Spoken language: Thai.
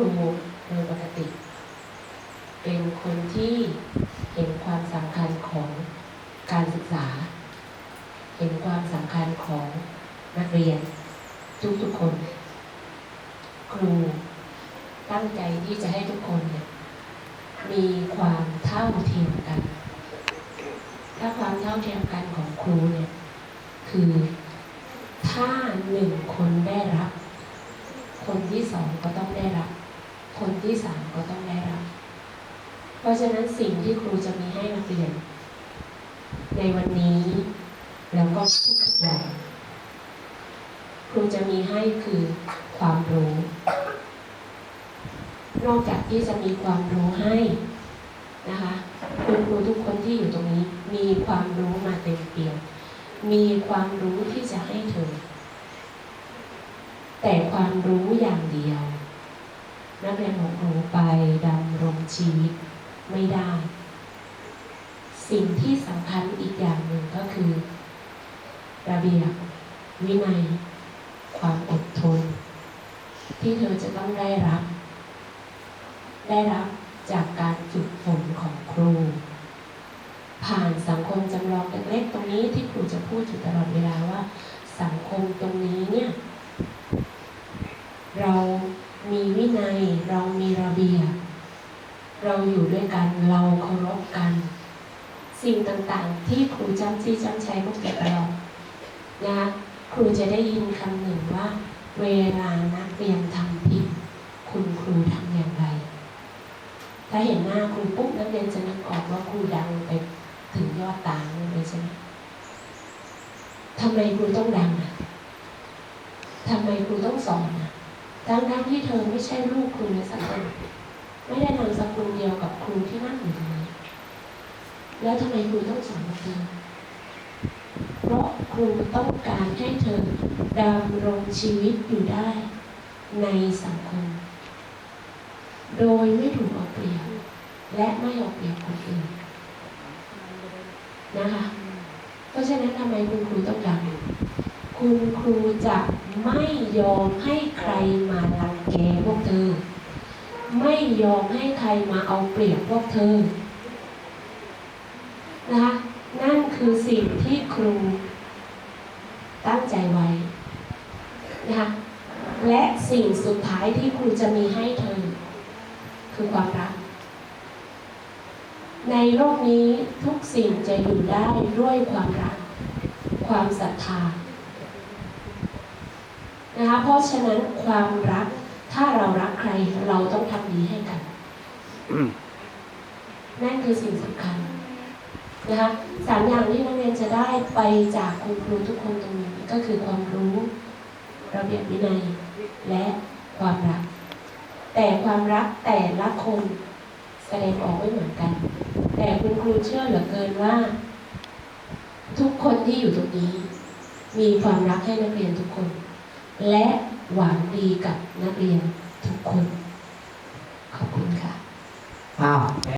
รูโดยปกติ เป็นคนที่เห็นความสำคัญของการศึกษา เห็นความสำคัญของนักเรียนทุกๆคน ครูตั้งใจที่จะให้ทุกคนเนี่ยมีความเท่าเทียมกัน ถ้าความเท่าเทียมกันของครูเนี่ยคือถ้าหนึ่งคนได้รับ คนที่สองก็ต้องได้รับ คนที่สามก็ต้องได้รับ เพราะฉะนั้นสิ่งที่ครูจะมีให้นักเรียน ในวันนี้แล้วก็ทุกๆวันครูจะมีให้คือความรู้ นอกจากที่จะมีความรู้ให้นะคะคุณครูทุกคนที่อยู่ตรงนี้ มีความรู้มาเต็มเปี่ยมมีความรู้ที่จะให้เธอ แต่ความรู้อย่าง นักเรียนของครูไปดำรงชีวิตไม่ได้ สิ่งที่สำคัญอีกอย่างหนึ่งก็คือ ระเบียบวินัย ความอดทน ที่เธอจะต้องได้รับ ได้รับจากการฝึกฝนของครู ผ่านสังคมจำลองเล็กๆตรงนี้ที่ครูจะพูดอยู่ตลอดเวลาว่า สังคมตรงนี้เนี่ย เรามีวินัย เรามีระเบียบ เราอยู่ด้วยกันเราเคารพกัน สิ่งต่างๆ ที่ครูจำจี้จำใช้พวกแกตลอดนะครูจะได้ยินคำหนึ่งว่า เวลานักเรียนทำผิดคุณครูทำอย่างไร ถ้าเห็นหน้าครูปุ๊บนักเรียนจะนึกออกว่าครูดังไปถึงยอดตางเลยใช่ไหมทำไมครูต้องดังอะทำไมครูต้องสอนอะทั้งๆที่เธอไม่ใช่ลูกครูในสังคม ไม่ได้นามสกุลเดียวกับครูที่นั่งอยู่ตรงนี้แล้วทำไมครูต้องสอนเธอเพราะครูต้องการให้เธอดำรงชีวิตอยู่ได้ในสังคม โดยไม่ถูกเอาเปรียบและไม่เอาเปรียบคนอื่นนะคะเพราะฉะนั้นทำไมคุณครูต้องดังคุณครูจะไม่ยอมให้ใครมาลังแกพวกเธอ ไม่ยอมให้ใครมาเอาเปรียบพวกเธอ นะคะ นั่นคือสิ่งที่ครูตั้งใจไว้ นะคะ และสิ่งสุดท้ายที่ครูจะมีให้เธอ คือความรัก ในโลกนี้ทุกสิ่งจะอยู่ได้ด้วยความรัก ความศรัทธานะคะเพราะฉะนั้นความรัก ถ้าเรารักใครเราต้องทำดีให้กัน นั่นคือสิ่งสำคัญนะคะสามอย่างที่นักเรียนจะได้ไปจากคุณครูทุกคนตรงนี้ก็คือความรู้ระเบียบวินัยและความรัก แต่ความรักแต่ละคนแสดงออกไม่เหมือนกัน แต่คุณครูเชื่อเหลือเกินว่า ทุกคนที่อยู่ตรงนี้ มีความรักให้นักเรียนทุกคน และหวังดีกับนักเรียนทุกคน ขอบคุณค่ะ อ้าว